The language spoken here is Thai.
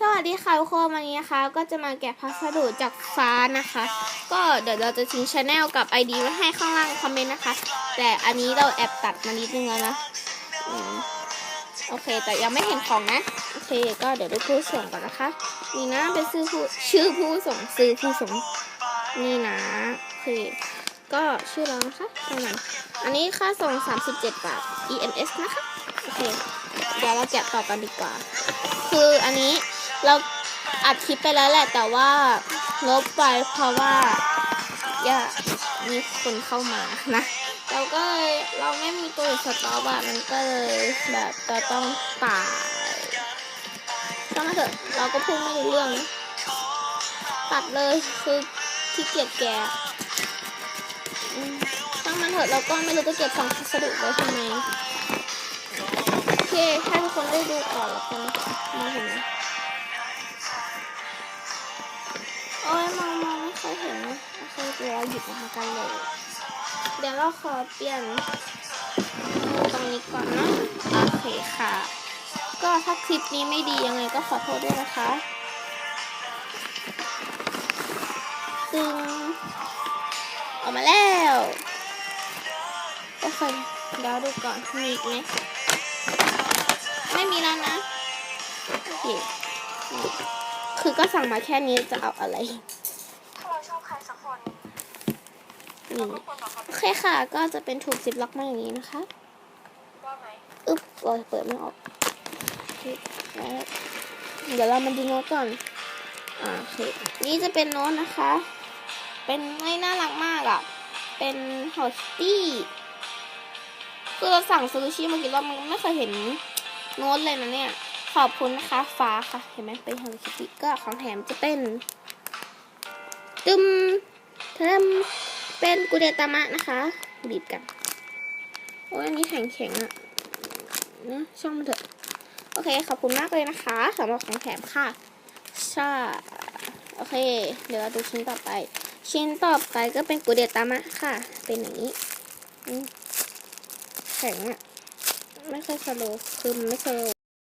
สวัสดีค่ะทุกคนวันนี้นะคะ ก็จะมาแกะพัสดุจากฟ้านะคะ ก็เดี๋ยวเราจะทิ้งช anel กับ ID ไว้ให้ข้างล่างคอมเมนต์นะคะ แต่อันนี้เราแอบตัดมานิดนึงแล้วนะอโอเค แต่ยังไม่เห็นของนะ โอเค ก็เดี๋ยวดูผู้ส่งก่อนนะคะ นี่นะเป็นชื่อผู้ชื่อผู้ส่งซื้อผู้ส่งนี่นะโอเคก็ชื่อเรานะคะตรงนั้นอันนี้ค่าส่ง 37 บาท EMS นะคะ โอเค เดี๋ยวเราแกะต่อกันดีกว่า คืออันนี้ เราอัดคลิปไปแล้วแหละ แต่ว่าลบไปเพราะว่าอย่ามีคนเข้ามานะ เราก็เลยเราไม่มีตัวสต็อกอะมันก็เลยแบบจะต้องตายก็มาเถอะเราก็พูดไม่รู้เรื่อง ตัดเลยคือที่เกียจแกะอืมช่างมันเถอะเราก็ไม่รู้จะเก็บของพัสดุไว้ทำไม โอเคเดี๋ยวเราหยิบมากันเลย เดี๋ยวเราขอเปลี่ยนตรงนี้ก่อนนะโอเคค่ะ ก็ถ้าคลิปนี้ไม่ดียังไงก็ขอโทษด้วยนะคะตึงออกมาแล้วโอเคเดี๋ยวดูก่อนมีอีกไหมไม่มีแล้วนะโอเคคือก็สั่งมาแค่นี้จะเอาอะไร ถ้าเราชอบใครสักคน นี่โอเคค่ะ ก็จะเป็นถูกซิปล็อกมาอย่างนี้นะคะอึ๊บโอ้ยเปิดไม่ออกเดี๋ยวเรามาดูโน้ตก่อนอ่าโอเคนี่จะเป็นโน้ตนะคะ เป็นไม่น่ารักมากอะ เป็นฮอตตี้คือเราสั่งซูชิมากี่รอบมันไม่เคยเห็นโน้ตเลยนะเนี่ย ขอบคุณนะคะ ฟ้าค่ะ เห็นไหมเป็นฮอลคิตี้ก็ของแถมจะเป็นตึม เป็นกุเดตามะนะคะ บีบกัน โอ้ยอันนี้แข็งแข็งอะนะช่างมันเถอะ โอเค ขอบคุณมากเลยนะคะสำหรับของแถมค่ะใช่โอเค เดี๋ยวเราดูชิ้นต่อไป ชิ้นต่อไปก็เป็นกุเดตามะค่ะ เป็นอย่างนี้แข็งอะไม่ค่อยสโลคือไม่สโล